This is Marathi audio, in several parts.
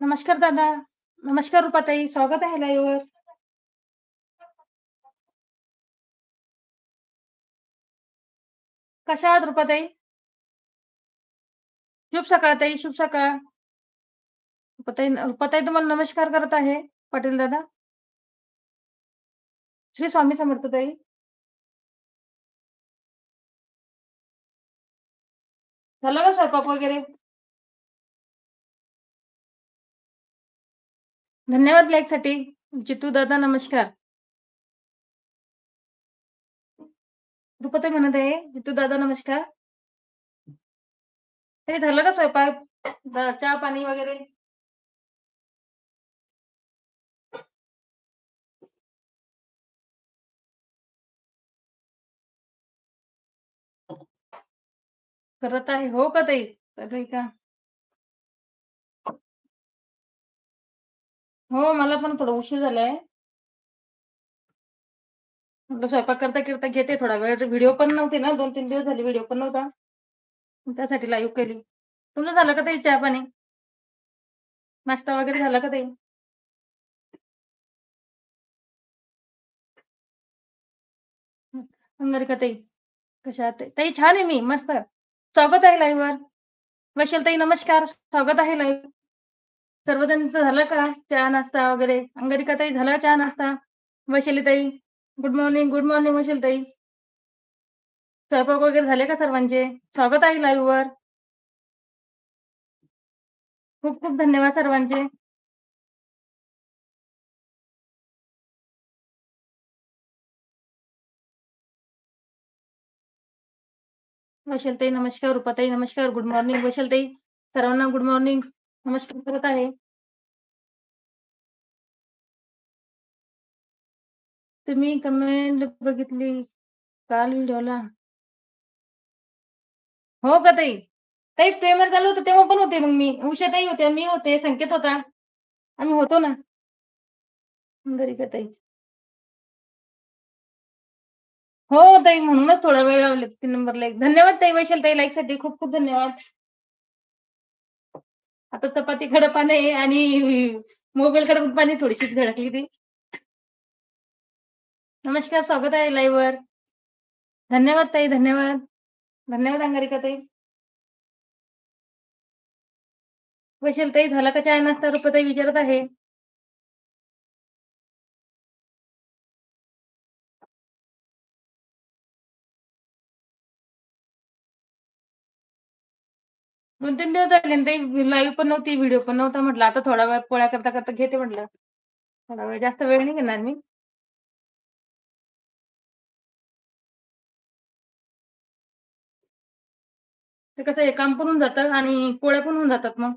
नमस्कार दादा. नमस्कार रुपाताई. स्वागत आहे लाईव्हवर. कशा आहात रुपाताई? शुभ सकाळ ताई, शुभ सकाळ. रुपाताई रुपाताई तुम्हाला नमस्कार करत आहे, पाटील दादा. श्री स्वामी समर्थ ताई. झालं का स्वयंपाक वगैरे? धन्यवाद लाईकसाठी. जितू दादा नमस्कार. रुपते म्हणत आहे, जितू दादा नमस्कार. हे झालं का स्वयंपाक? चहा पाणी वगैरे? करत आहे. हो का ताई? चालू आहे का? हो, मला पण थोडा उशीर झालाय. म्हटलं स्वयंपाक करता-करता घेते थोडा वेळ. व्हिडिओ पण नव्हते ना 2-3 दिवस झाले व्हिडिओ पण नव्हता. मग त्यासाठी लाईव्ह केली. तुमचं झालं का ताई चहा पाणी? नाश्ता वगैरे झाला का ताई? हं. ताई, कशा आहात ताई? ताई छान आहे मी, मस्त. स्वागत आहे लाईव्हवर. वैशाली ताई नमस्कार. स्वागत आहे लाईव्ह. सर्वजणांचं झालं का चहा नाश्ता वगैरे? अंगारिका ताई झाला चहा नाश्ता? Vaishali tai, good morning, good morning Vaishali tai. स्वयंपाक वगैरे झाले का सर्वांचे? स्वागत आहे लाईव्हवर. खूप-खूप धन्यवाद सर्वांचे. वैशाली ताई नमस्कार. रुपाताई नमस्कार. गुड मॉर्निंग वैशाली ताई. सर्वांना गुड मॉर्निंग. नमस्कार करत आहे. तुम्ही कमेंट बघितली काल व्हिडिओला? हो का ताई? ताई प्रेमर चालू होतं तेव्हा पण होते मग मी. उषाताई होत्या, मी होते, संकेत होता. आम्ही होतो ना. घरी का ताई. हो ताई, म्हणूनच थोडा वेळ लावले तीन नंबरला एक. धन्यवाद ताई वैशाल ताई लाईकसाठी खूप-खूप धन्यवाद. आता चपातीकडे पान आहे आणि मोबाईलकडे पण पाणी थोडीशी धडकली ती. नमस्कार, स्वागत आहे लाईव्हवर. धन्यवाद ताई, धन्यवाद. धन्यवाद अंगारिका ताई. वैशल ताई झाला का चहा नाश्ता? ताई विचारत आहे. दोन 3 दिवस झाले ना लाईव्ह पण नव्हती, व्हिडिओ पण नव्हता म्हटलं आता थोडा वेळ पोळ्या करता-करता घेते म्हटलं. थोडा वेळ जास्त वेळ नाही घेणार मी. ते कसं आहे काम पण होऊन जातं आणि पोळ्या पण होऊन जातात मग.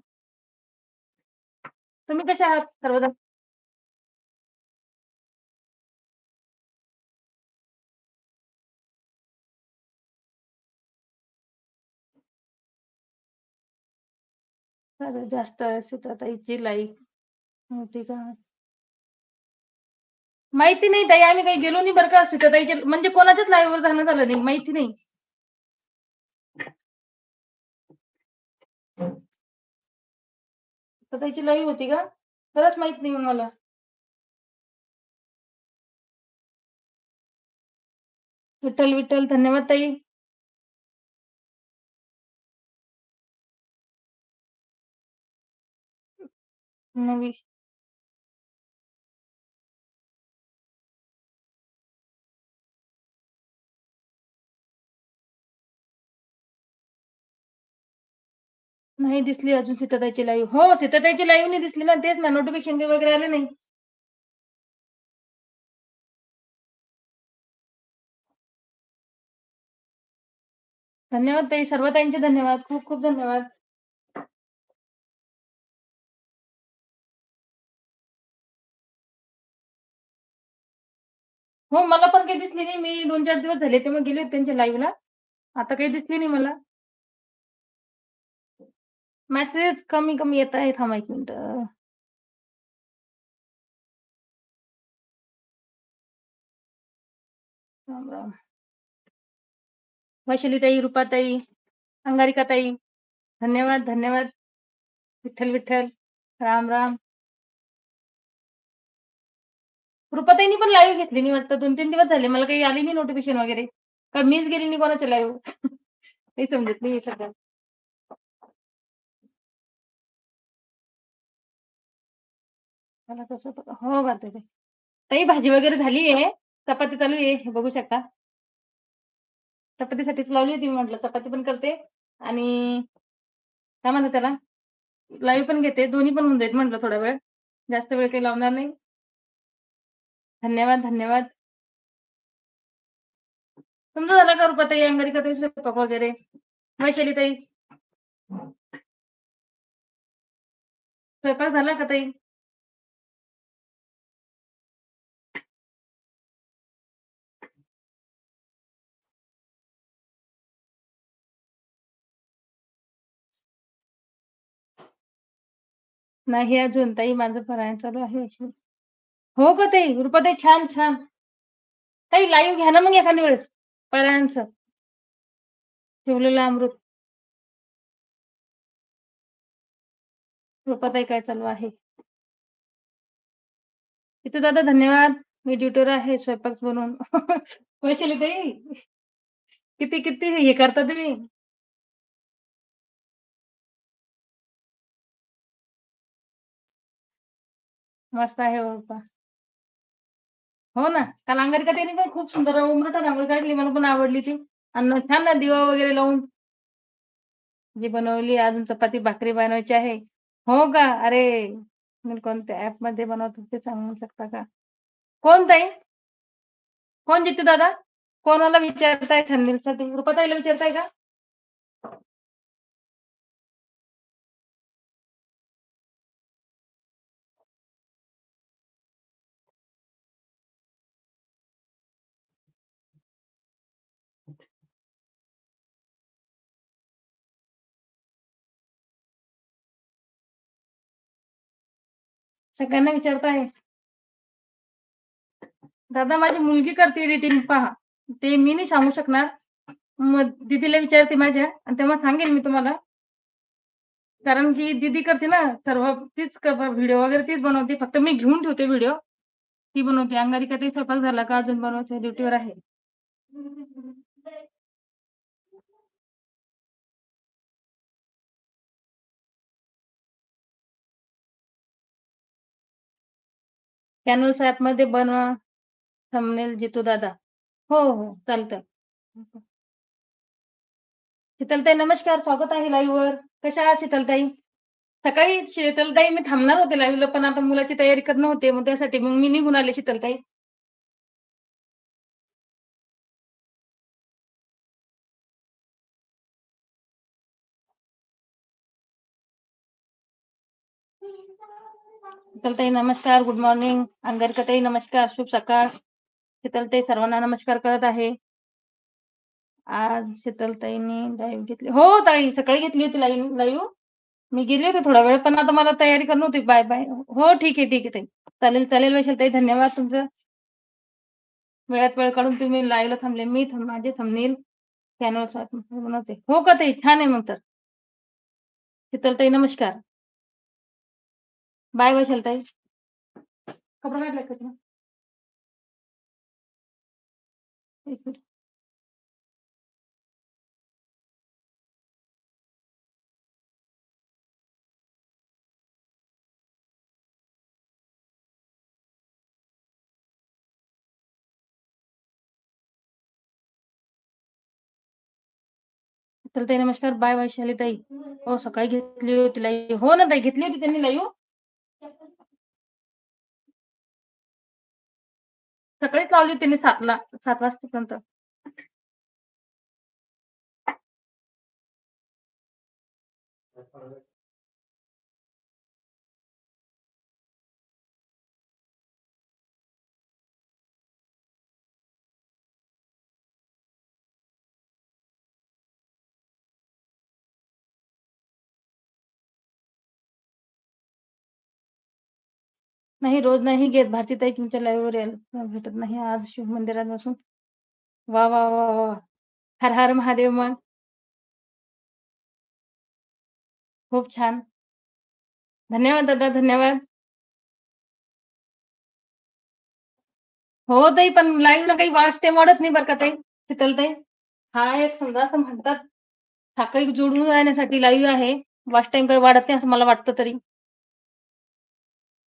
तुम्ही कशा आहात सर्वजण? सर्वात जास्त ताईची लाईक होती का? माहिती नाही ताई, आम्ही काही गेलो नाही बरं का सीताताईच्या म्हणजे कोणाच्याच लाईव्हवर जाणं झालं नाही. माहिती नाही. ताईची लाईव्ह होती का? खरंच माहीत नाही मला. विठ्ठल, विठ्ठल धन्यवाद ताई. नवी नाही दिसली अजून सीताताईची लाईव्ह. हो, सीताताईची लाईव्ह नाही दिसली ना, तेच ना नोटिफिकेशन वगैरे आले नाही. धन्यवाद ताई. सर्व ताईंचे धन्यवाद. खूप-खूप धन्यवाद. हो, मला पण काही दिसली नाही. मी 2-4 दिवस झाले तेव्हा गेले होते त्यांच्या लाईव्हला. आता काही दिसली नाही मला. मेसेज कमी-कमी येत आहे. थांबा 1 मिनिटं. राम, राम. वैशाली रुपाताई, अंगारिका ताई, धन्यवाद, धन्यवाद. विठ्ठल, विठ्ठल. राम, राम. कृपाताईंनी पण लाईव्ह घेतली नाही वाटतं 2-3 दिवस झाले. मला काही आली नाही नोटिफिकेशन वगैरे. का मीच गेली नाही कोणाच्या लाईव्ह? काही समजत नाही सगळं मला कसं हो भारतीताई. ताई भाजी वगैरे झाली आहे. चपाती चालू आहे. हे बघू शकता. चपातीसाठीच लावली होती मी म्हटलं चपाती पण करते आणि काय म्हणतात त्याला? लाईव्ह पण घेते. दोन्ही पण होऊन जाईल म्हटलं थोडा वेळ. जास्त वेळ काही लावणार नाही. धन्यवाद, धन्यवाद. तुमचं झालं का रुपाताई, अंगारिकाताई स्वयंपाक वगैरे? वैशालीताई? स्वयंपाक झाला का ताई? नाही अजून ताई माझं फराळ चालू आहे अजून. हो ग ताई? रुपाताई छान, छान. ताई लाईव्ह घ्या ना मग एखाद्या वेळेस फराळांचं. ठेवलेलं अमृत. रुपाताई काय चालू आहे? इथं दादा धन्यवाद. मी ड्युटीवर आहे स्वयंपाक बनवून. वैशालीताई किती, किती हे करता तुम्ही? मस्त आहे हो रुपा. हो ना. काल अंगारिकाताईंनी पण खूप सुंदर उमरट रांगोळी काढली. मला पण आवडली ती. आणि छान ना दिवा वगैरे लावून. जी बनवली. अजून चपाती भाकरी बनवायची आहे. हो का? अरे! मी कोणत्या ॲपमध्ये बनवतो ते सांगू शकता का? कोण ताई? कोण जितू दादा? कोणाला विचारताय थंबनेलसाठी? रुपाताईला विचारताय का? सगळ्यांना विचारताय. दादा माझी मुलगी करते एडिटिंग पहा. ते मी नाही सांगू शकणार. मग दीदीला विचारते माझ्या आणि तेव्हा सांगेन मी तुम्हाला. कारण की दीदी करते ना सर्व तीच व्हिडिओ वगैरे तीच बनवते. फक्त मी घेऊन ठेवते व्हिडिओ. ती बनवते. अंगारी का ते स्वयंपाक झाला का? अजून बनवायचं ड्युटीवर आहे. कॅनव्हास ॲपमध्ये बनवा थंबनेल जितू दादा. हो, हो. चालतं. शीतलताई नमस्कार. स्वागत आहे लाईव्हवर. कशा आहात शीतलताई? सकाळी शीतलताई मी थांबणार होते लाईव्हला पण आता मुलाची तयारी करणं होते. मग त्यासाठी मग मी निघून आले शीतलताई. शीतलताई नमस्कार. Good morning. अंगारिकाताई नमस्कार. शुभ सकाळ. शीतलताई सर्वांना नमस्कार करत आहे. आज शीतलताईनी लाईव्ह घेतली. हो ताई सकाळी घेतली होती लाईव्ह लाईव्ह. मी गेली होते थोडा वेळ पण आता मला तयारी करणं होती. Bye, bye. हो ठीक आहे, ठीक आहे ताई. चालेल, चालेल वैशालीताई धन्यवाद तुमचं. वेळात वेळ काढून तुम्ही लाईव्हला थांबले. मी माझे थंबनेल कॅनव्हास बनवते. हो का ताई? छान आहे मग तर. शीतलताई नमस्कार. बाय वैशालीताई. कपडा काढलाय का? एक मिनिट. शीतलताई नमस्कार. बाय वैशालीताई. हो सकाळी घेतली होती लाईव्ह. हो ना ताई घेतली होती त्यांनी लाईव्ह. सकाळीच लावली होती त्यांनी सात ला 7 वाजतापर्यंत. नाही रोज नाही घेत. भारतीताई तुमच्या लाईव्हवर यायला भेटत नाही. आज शिव मंदिरात बसून वा वा वा वा हर हर महादेव मग. खूप छान. धन्यवाद दादा, धन्यवाद. हो ताई, पण लाईव्हला काही वाचते वाढत नाही बरं का ताई, शीतलताई. हा एक समजा असं म्हणतात, साखळी जुळवून राहण्यासाठी लाईव्ह आहे. वाच टाईम काही वाढत नाही असं मला वाटतं तरी.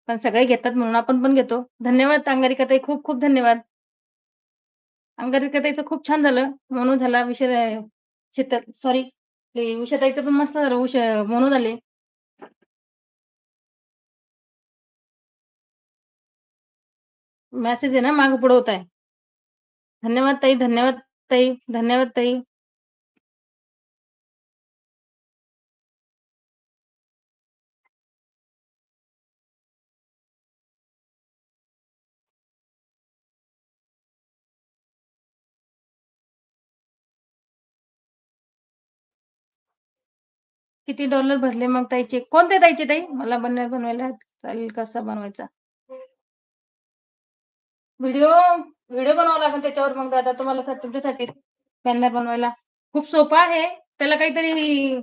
पण सगळे घेतात म्हणून आपण पण घेतो. धन्यवाद अंगारिकाताई, खूप-खूप धन्यवाद. अंगारिकाताईचं खूप छान झालं. मनू झाला, विषय शीतल सॉरी उषाताईचं पण मस्त झालं. उषा म्हणून झाले. मेसेज आहे ना, माग पुढे होत आहे. धन्यवाद ताई, धन्यवाद ताई, धन्यवाद ताई. किती डॉलर भरले मग ताईचे? कोणते ताईचे ताई? मला बॅनर बनवायला चालेल, कसा बनवायचा? व्हिडिओ व्हिडिओ बनवावा लागेल त्याच्यावर मग दादा तुम्हाला तुमच्यासाठी बॅनर बनवायला. खूप सोपा आहे. त्याला काहीतरी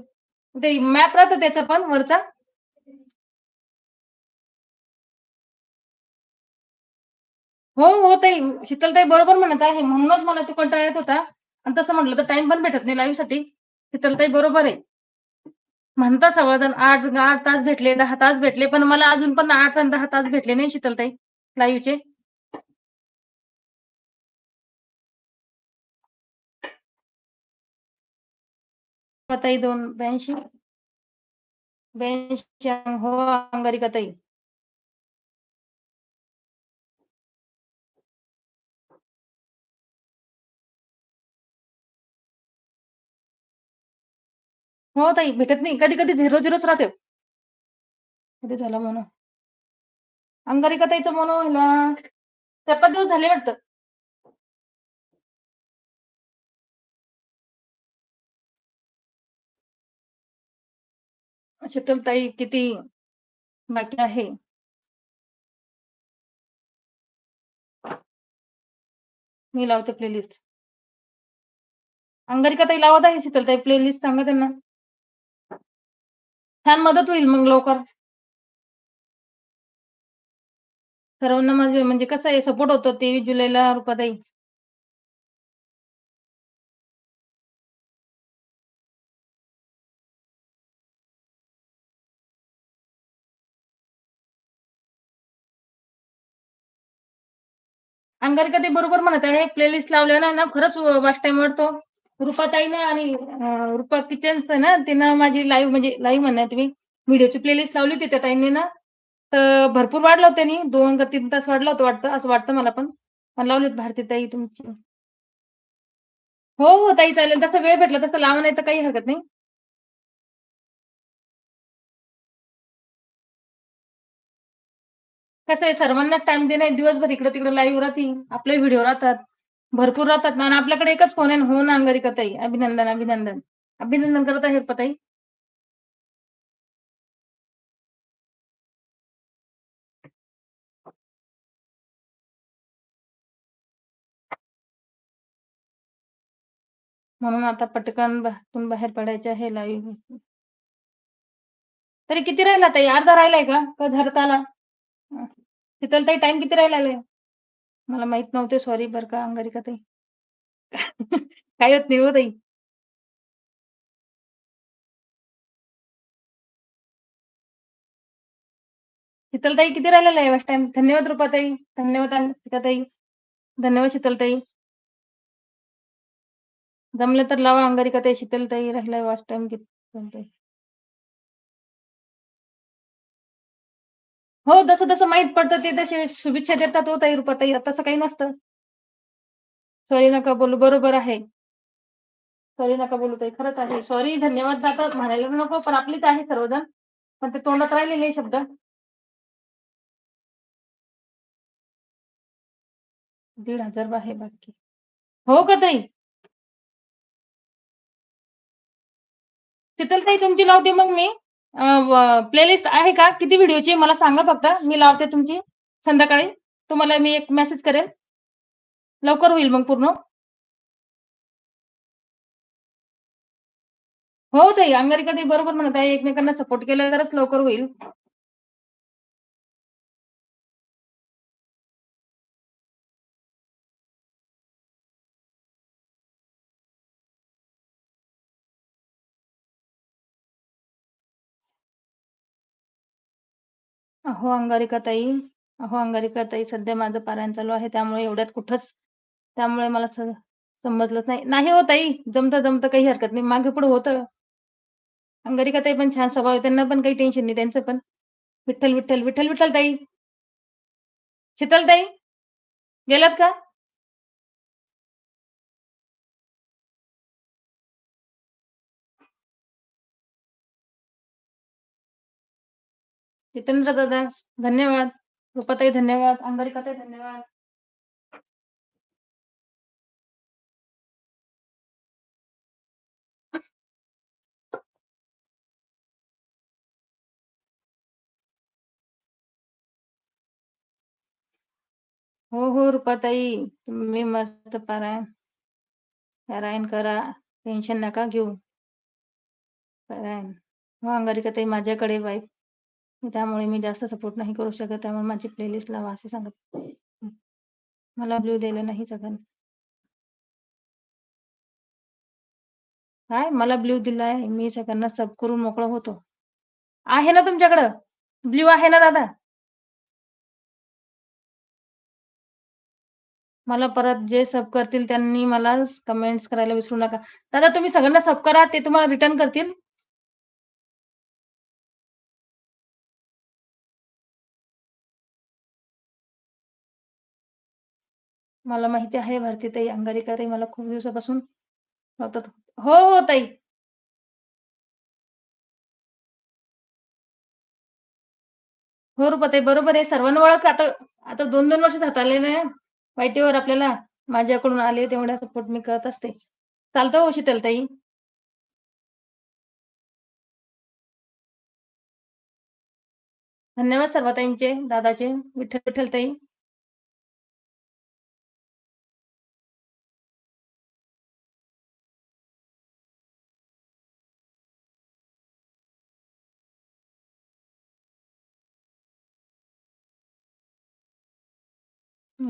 ते मॅप राहतो त्याचा पण वरचा. हो, हो ताई. शीतलताई बरोबर म्हणत आहे. म्हणूनच मला ते कंटाळा येत होता आणि तसं म्हटलं तर टाइम पण भेटत नाही लाईव्हसाठी शीतलताई बरोबर आहे. म्हणता सगळेजण 8 8 तास भेटले, दहा तास भेटले, पण मला अजून पण आठ आणि दहा तास भेटले नाही शीतलताई लाईव्हचे. ताई 2 82 82 हो, अंगारिका ताई. हो ताई, भेटत नाही. कधी-कधी 0-0च राहते. कधी झालं म्हणू अंगारिका ताईचं मोनो व्हायला 4-5 दिवस झाले वाटतं. शीतलताई किती बाकी आहे? मी लावते प्लेलिस्ट. अंगारिका ताई लावत आहे शीतलताई प्लेलिस्ट सांगा त्यांना. छान मदत होईल मग लवकर. सर्वांना माझे म्हणजे कसं आहे सपोर्ट होतो 23 जुलैला रुपाताई. अंगारिका ते बरोबर म्हणत आहे. प्लेलिस्ट लावल्यानं ना खरंच वाच टाईम वाढतो. रुपाताईनं आणि रुपा किचन्स ना तिनं माझी लाईव्ह म्हणजे लाईव्ह म्हणा तुम्ही व्हिडिओची प्लेलिस्ट लावली होती त्या ताईंनी ना, तर भरपूर वाढलं होतं त्यांनी दोन का तीन तास वाढला होतं वाटतं, असं वाटतं मला पण. पण लावली होती भारती ताई तुमची. हो, हो ताई चालेल. तसा वेळ भेटला तसं लावा नाही तर काही हरकत नाही. कसं आहे सर्वांनाच टाइम देणं दिवसभर इकडं-तिकडं लाईव्ह राहते आपले व्हिडिओ राहतात. भरपूर राहतात ना आपल्याकडे एकच फोन आहे. हो ना अंगारिका ताई. अभिनंदन, अभिनंदन. अभिनंदन करत आहे पताई म्हणून आता पटकन घरातून बाहेर पडायचे आहे लाईव्ह. तरी किती राहिला ताई? अर्धा राहिलाय का? का झरत आला? अ, शीतलताई किती राहिला मला माहीत नव्हते. सॉरी बरं का अंगारिका ताई. काही होत नाही हो ताई. शीतलताई किती राहिलेला आहे वॉच टाइम धन्यवाद रुपाताई. धन्यवाद अंकिताताई. धन्यवाद शीतलताई. जमलं तर लावा अंगारिका ताई. शीतलताई राहिलाय वॉच टाईम किती? हो, जसं-जसं माहीत पडतं ते तसे शुभेच्छा देतात हो ताई रुपाताई. तसं काही नसतं. सॉरी नका बोलू. बरोबर आहे. सॉरी नका बोलू ताई. खरंच आहे. सॉरी, धन्यवाद दादा म्हणायला नको, पण आपलीच आहे सर्वजण. पण ते तोंडात राहिलेले शब्द शब्द. 1,500 आहे बाकी. हो का ताई? शीतलताई तुमची लावते मग मी. प्लेलिस्ट आहे का? किती व्हिडिओची मला सांगा फक्त. मी लावते तुमची संध्याकाळी. तुम्हाला मी एक मेसेज करेन. लवकर होईल मग पूर्ण. हो ताई, अंगारिका ताई बरोबर म्हणत आहे. एकमेकांना सपोर्ट केला तरच लवकर होईल. अहो अंगारिका ताई अहो अंगारिका ताई सध्या माझं पारायण चालू आहे त्यामुळे एवढ्यात कुठंच त्यामुळे मला समजलंच नाही. नाही हो ताई जमता जमतं काही हरकत नाही. मागे-पुढे होतं. अंगारिका ताई पण छान स्वभाव आहे. त्यांना पण काही टेन्शन नाही त्यांचं पण. विठ्ठल, विठ्ठल, विठ्ठल, विठ्ठल ताई. शीतल ताई गेलात का? जितेंद्र दादा धन्यवाद. रूपाताई धन्यवाद. अंगारिका ताई धन्यवाद. हो, हो रूपाताई तुम्ही मस्त पारायण पारायण करा. टेन्शन नका घेऊ. पारायण हो अंगारिका ताई माझ्याकडे वाईफ त्यामुळे मी जास्त सपोर्ट नाही करू शकत. त्यामुळे माझी प्लेलिस्ट लावा असे सांगत. मला ब्ल्यू द्यायला नाही जगन. काय? मला ब्ल्यू दिलाय. मी सगळ्यांना सब करून मोकळं होतो. आहे ना तुमच्याकडं? ब्ल्यू आहे ना दादा? मला परत जे सब करतील त्यांनी मला कमेंट्स करायला विसरू नका. दादा तुम्ही सगळ्यांना सब करा. ते तुम्हाला रिटर्न करतील. मला माहिती आहे भारती ताई अंगारिका ताई मला खूप दिवसापासून होतात. हो, हो ताई. हो रूपाताई बरोबर आहे. सर्वांना ओळख आता आता 2-2 वर्ष जात आले ना वाईटीवर आपल्याला. माझ्याकडून आले तेवढा सपोर्ट मी करत असते. चालतं हो शीतलताई. धन्यवाद सर्वताईंचे दादाचे. विठ्ठल, विठ्ठल ताई.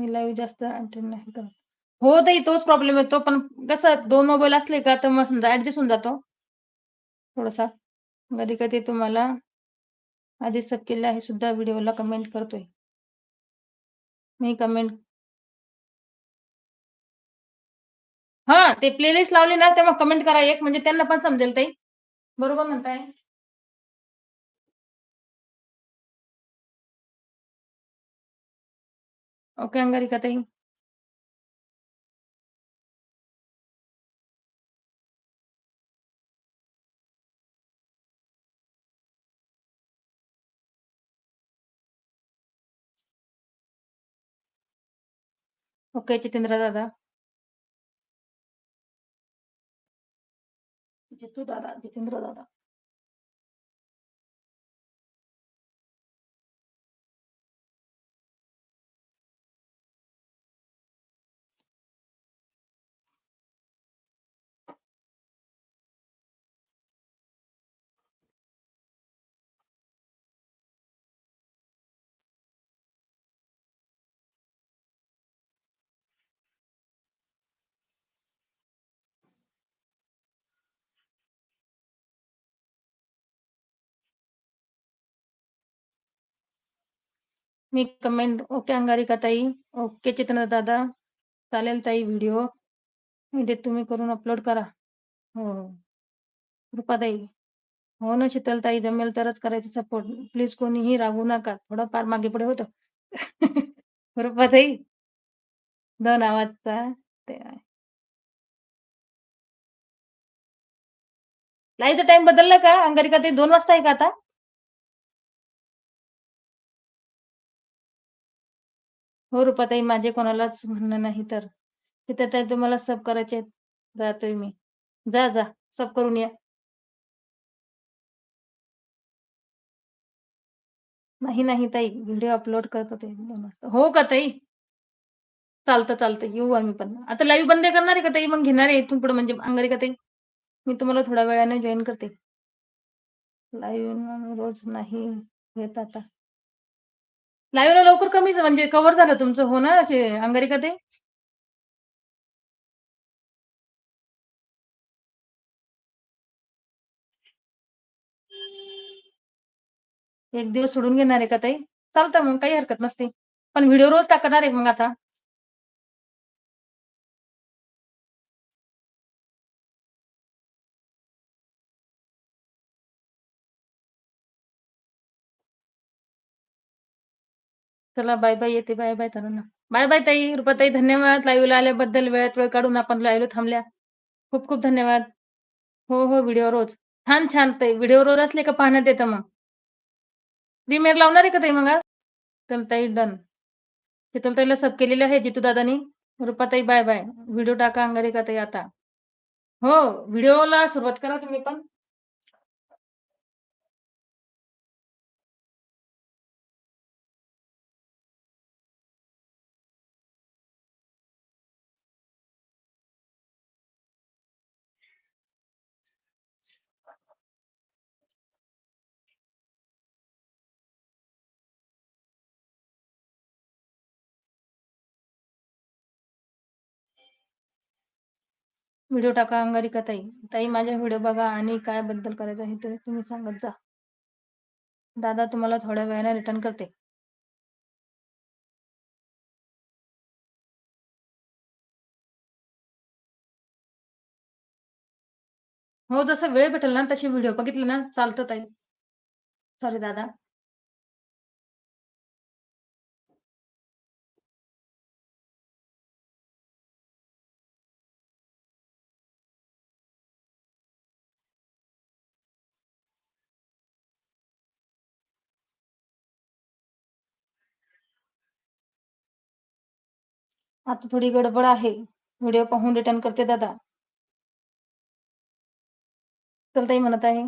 मी लाईव्ह जास्त अटेंड नाही करत. हो ताई तोच प्रॉब्लेम येतो. पण कसं दोन मोबाईल असले का तर मग समजा ऍडजस्ट होऊन जातो. थोडासा. कधी-कधी तुम्हाला आधी सब केलं आहे सुद्धा व्हिडिओला कमेंट करतोय. मी कमेंट हा ते प्लेलिस्ट लावली ना तेव्हा कमेंट करा एक म्हणजे त्यांना पण समजेल ताई. बरोबर म्हणताय. ओके अंगारिका ताई. ओके जितेंद्र दादा. जितू दादा, जितेंद्र दादा. मी कमेंट ओके अंगारिका ताई. ओके चेतना दादा. चालेल ताई व्हिडिओ एडिट तुम्ही करून अपलोड करा. हो. रूपाताई. हो ना शीतलताई जमेल तरच करायचं सपोर्ट. प्लीज कोणीही राहू नका. थोडंफार मागे-पुढे होतं. रूपाताई. 2 आवाजचा ते आहे. टाइम बदलला का अंगारिका ताई दोन वाजता आहे का आता? हो रूपाताई माझे कोणालाच म्हणणं नाही तर. तिथे ताई तुम्हाला सब करायचे आहेत. जातोय मी. जा, जा. सब करून या. नाही, नाही ताई. व्हिडिओ अपलोड करत होते हो का ताई? चालतं, चालतं. येऊ आम्ही पण. आता लाईव्ह बंद करणार आहे का ताई? मग घेणार आहे इथून पुढे म्हणजे अंगारिका ताई. मी तुम्हाला थोड्या वेळाने जॉईन करते. लाईव्ह रोज नाही येत आता. लाईव्हला हो लवकर कमीच म्हणजे कव्हर झालं तुमचं हो ना ते अंगारिका ते एक दिवस सोडून घेणार आहे का ताई? चालतं मग काही हरकत नसते. पण व्हिडिओ रोज टाकणार आहे मग आता. चला बाय-बाय येते. बाय-बाय तरुणा बाय-बाय ताई, रुपाताई धन्यवाद लाईव्हला आल्याबद्दल. वेळात वेळ काढून आपण लाईव्ह थांबल्या. खूप-खूप धन्यवाद. हो, हो. व्हिडिओ रोज. छान, छान ताई. व्हिडिओ रोज असले का पाहण्यात येतं मग. प्रीमियर लावणार आहे का ताई मग तर ताई डन. शीतल ताईला सब केलेले आहे जितू दादांनी. रुपाताई बाय-बाय. व्हिडिओ टाका अंगारिका ताई आता. हो, व्हिडिओला सुरुवात करा तुम्ही पण. व्हिडिओ टाका अंगारिका ताई. ताई माझ्या व्हिडिओ बघा आणि काय बद्दल करायचं आहे ते तुम्ही सांगत जा. दादा तुम्हाला थोड्या वेळाने रिटर्न करते. हो, जसा वेळ भेटेल ना तशी व्हिडिओ बघितली ना चालतं ताई. सॉरी दादा. आता थोडी गडबड आहे. व्हिडिओ पाहून रिटर्न करते दादा. चलताही ताई म्हणत आहे.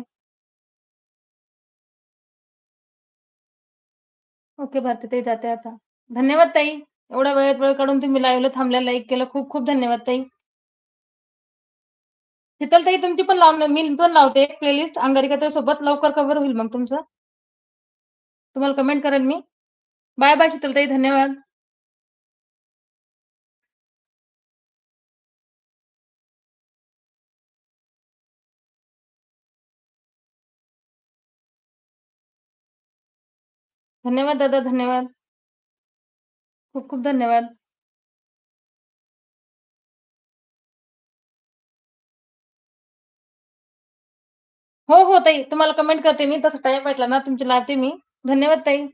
ओके भारती ताई जाते आता. धन्यवाद ताई. एवढ्या वेळेत वेळ काढून तुम्ही लाईव्हला थांबल्या, लाईक केलं. खूप-खूप धन्यवाद ताई. शीतल ताई तुमची पण लावून मी पण लावते प्लेलिस्ट अंगारिका सोबत लवकर कव्हर होईल मग तुमचं. तुम्हाला कमेंट करेल मी. बाय-बाय शीतल ताई धन्यवाद. धन्यवाद दादा, धन्यवाद. खूप-खूप धन्यवाद. हो, हो ताई. तुम्हाला कमेंट करते मी. तसा टाईम भेटला ना तुमची लावते मी. धन्यवाद ताई.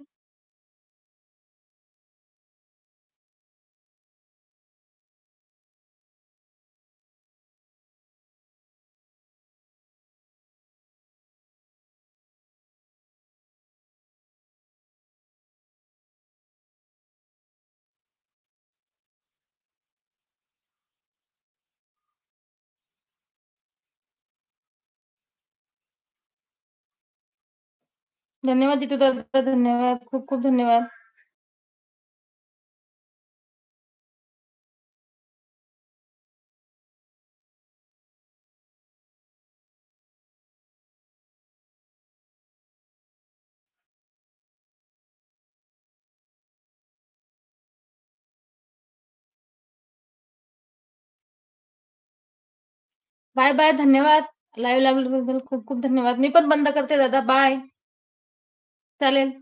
धन्यवाद जितू दादा, धन्यवाद. खूप-खूप धन्यवाद. बाय-बाय. धन्यवाद. लाईव्ह लावल्याबद्दल खूप-खूप धन्यवाद. मी पण बंद करते दादा. बाय. चालेल.